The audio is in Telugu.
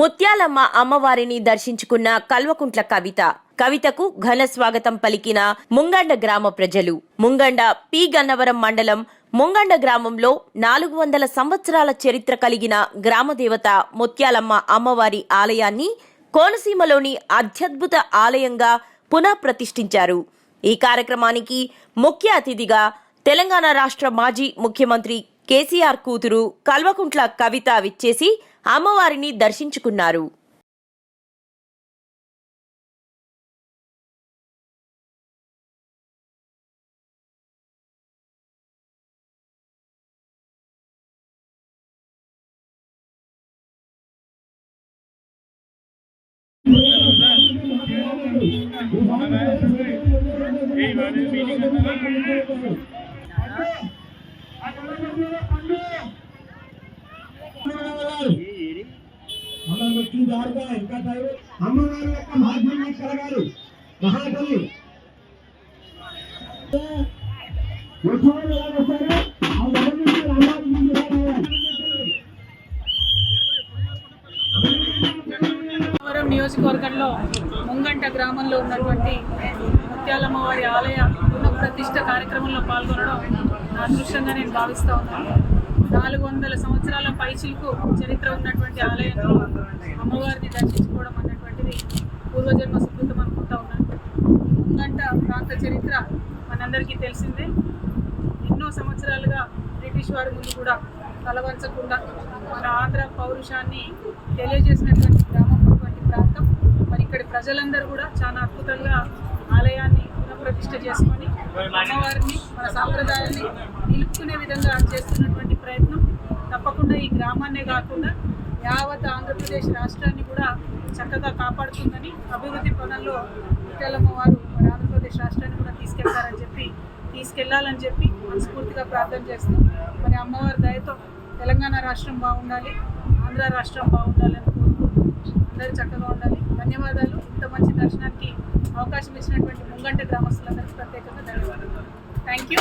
ముత్యాలమ్మ అమ్మవారిని దర్శించుకున్న కల్వకుంట్ల కవిత. కవితకు ఘన స్వాగతం పలికిన ముంగండ గ్రామ ప్రజలు. ముంగండ పి. గన్నవరం మండలం ముంగండ గ్రామంలో నాలుగు వందల సంవత్సరాల చరిత్ర కలిగిన గ్రామదేవత ముత్యాలమ్మ అమ్మవారి ఆలయాన్ని కోనసీమలోని అత్యద్భుత ఆలయంగా పునః ప్రతిష్ఠించారు ఈ కార్యక్రమానికి ముఖ్య అతిథిగా తెలంగాణ రాష్ట్ర మాజీ ముఖ్యమంత్రి కేసీఆర్ కూతురు కల్వకుంట్ల కవిత విచ్చేసి అమ్మవారిని దర్శించుకున్నారు. మనం వచ్చిన దారుగా వెంకటారు టైం యొక్క మాధ్యమం కలగాలి. మహాతల్లి నియోజకవర్గంలో ముంగంట గ్రామంలో ఉన్నటువంటి ముత్యాలమ్మవారి ఆలయ పునఃప్రతిష్ఠ కార్యక్రమంలో పాల్గొనడం నా అదృష్టంగా నేను భావిస్తూ ఉన్నాను. నాలుగు వందల సంవత్సరాల పైచిలకు చరిత్ర ఉన్నటువంటి ఆలయంలో అమ్మవారిని దర్శించుకోవడం అన్నటువంటిది పూర్వజన్మ సుకృతం అనుకుంటా ఉన్నాను. ఈ ముంగంట ప్రాంత చరిత్ర మనందరికీ తెలిసిందే. ఎన్నో సంవత్సరాలుగా బ్రిటిష్ వారి ముందు కూడా తలవంచకుండా మన ఆంధ్ర పౌరుషాన్ని తెలియజేసినటువంటి గ్రామం అటువంటి ప్రాంతం. మరి ఇక్కడి ప్రజలందరూ కూడా చాలా అద్భుతంగా ఆలయాన్ని పునఃప్రతిష్ఠ చేసుకొని అమ్మవారిని మన సాంప్రదాయాన్ని నిలుపుకునే విధంగా చేస్తున్నటువంటి తప్పకుండా ఈ గ్రామాన్నే కాకుండా యావత్ ఆంధ్రప్రదేశ్ రాష్ట్రాన్ని కూడా చక్కగా కాపాడుతుందని అభివృద్ధి పనుల్లో ముత్యాలమ్మ వారు మరి ఆంధ్రప్రదేశ్ రాష్ట్రాన్ని కూడా తీసుకెళ్తారని చెప్పి తీసుకెళ్ళాలని చెప్పి మనస్ఫూర్తిగా ప్రార్థన చేస్తూ మరి అమ్మవారి దయతో తెలంగాణ రాష్ట్రం బాగుండాలి ఆంధ్ర రాష్ట్రం బాగుండాలని కోరుకుంటూ అందరూ చక్కగా ఉండాలి. ధన్యవాదాలు. ఇంత మంచి దర్శనానికి అవకాశం ఇచ్చినటువంటి ముంగంట గ్రామస్తులందరికీ ప్రత్యేకంగా ధన్యవాదాలు. Thank you